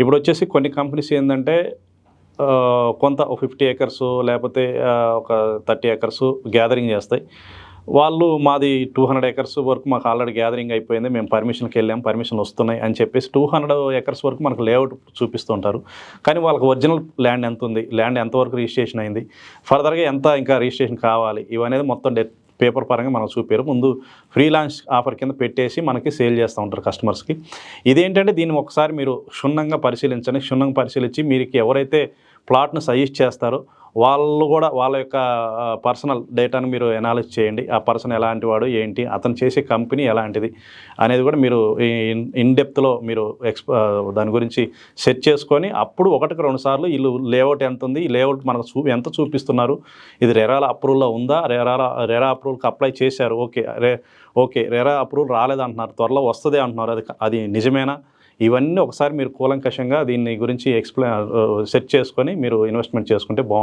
ఇప్పుడు వచ్చేసి కొన్ని కంపెనీస్ ఏంటంటే కొంత ఒక ఫిఫ్టీ ఏకర్స్ లేకపోతే ఒక థర్టీ ఏకర్స్ గ్యాదరింగ్ చేస్తాయి. వాళ్ళు మాది టూ హండ్రెడ్ ఎకర్స్ వరకు మాకు ఆల్రెడీ గ్యాదరింగ్ అయిపోయింది. మేము పర్మిషన్కి వెళ్ళాం పర్మిషన్ వస్తున్నాయి అని చెప్పేసి టూ హండ్రెడ్ ఎకర్స్ వరకు మనకు లేఅవుట్ చూపిస్తుంటారు. కానీ వాళ్ళకి ఒరిజినల్ ల్యాండ్ ఎంత ఉంది ల్యాండ్ ఎంతవరకు రిజిస్ట్రేషన్ అయింది ఫర్దర్గా ఎంత ఇంకా రిజిస్ట్రేషన్ కావాలి ఇవనేది మొత్తం డెత్ పేపర్ పరంగా మనం చూపారు. ముందు ఫ్రీలాన్స్ ఆఫర్ కింద పెట్టేసి మనకి సేల్ చేస్తూ ఉంటారు కస్టమర్స్కి. ఇదేంటంటే దీన్ని ఒకసారి మీరు క్షుణ్ణంగా పరిశీలించండి. క్షుణ్ణంగా పరిశీలించి మీకు ఎవరైతే ప్లాట్ను సజెస్ట్ చేస్తారో వాళ్ళు కూడా వాళ్ళ యొక్క పర్సనల్ డేటాను మీరు ఎనాలిస్ చేయండి. ఆ పర్సన్ ఎలాంటి వాడు ఏంటి అతను చేసే కంపెనీ ఎలాంటిది అనేది కూడా మీరు ఇన్ ఇన్ డెప్త్లో మీరు ఎక్స్ దాని గురించి సెట్ చేసుకొని అప్పుడు ఒకటికి రెండు సార్లు వీళ్ళు లేఅవుట్ ఎంత ఉంది ఈ లేఅవుట్ మనకు చూ ఎంత చూపిస్తున్నారు ఇది రెరాల అప్రూవల్లో ఉందా రెరాల రెరా అప్రూవల్కి అప్లై చేశారు ఓకే రే ఓకే రెరా అప్రూవల్ రాలేదంటున్నారు త్వరలో వస్తుంది అంటున్నారు అది అది నిజమేనా? ఇవన్నీ ఒకసారి మీరు కూలంకషంగా దీన్ని గురించి ఎక్స్ప్లెయిన్ సెట్ చేసుకొని మీరు ఇన్వెస్ట్మెంట్ చేసుకుంటే బాగుంటుంది.